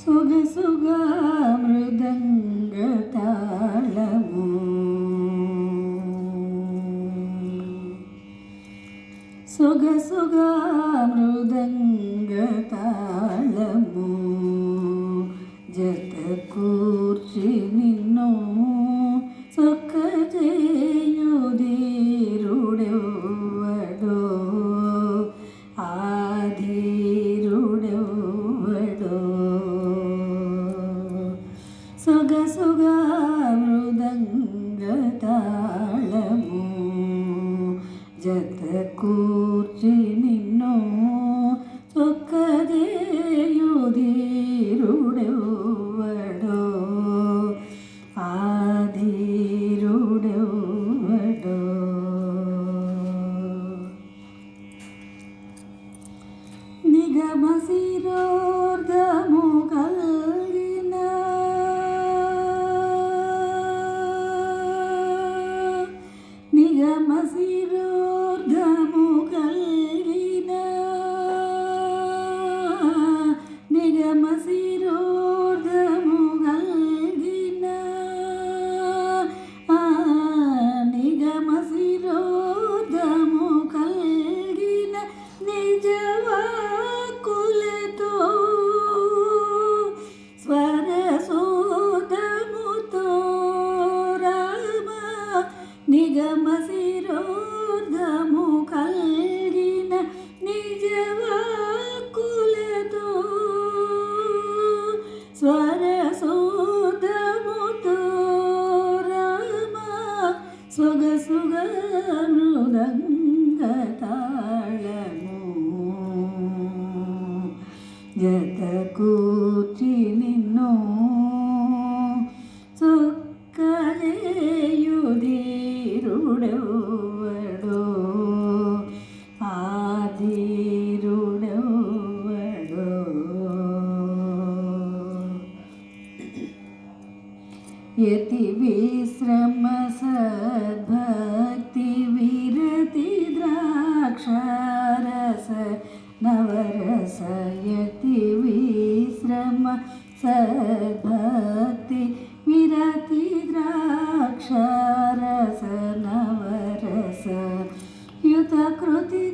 സുഖസുഖമൃദംഗതാളമോ സുഖസുഖമൃദംഗതാളമോ ജതകൂർച്ചി നിന്നോ സൊക്ക ചെയ്യുതീരുടോ ആധി ధీరుడెవడో నిగమ శిరోర్ధము గల സുഖസുഖമൃതംഗതാളമോ ജതകൂറ്റി നിന്നോ. സുക്കരയുധീരുടവടോ ആധീരുടവടോ യതി വിശ്രമസ सद्भक्ति विरति द्राक्षारस नवरस युतकृति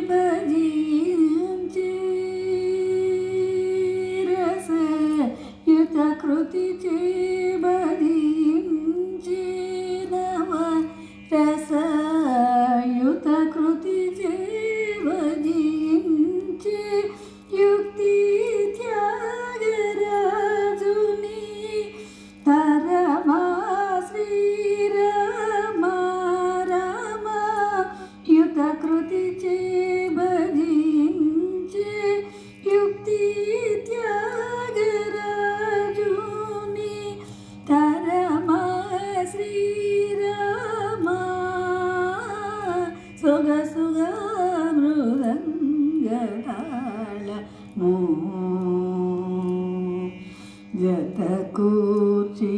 भजीचे रस। युतकृतिचे भजी జతకూర్చి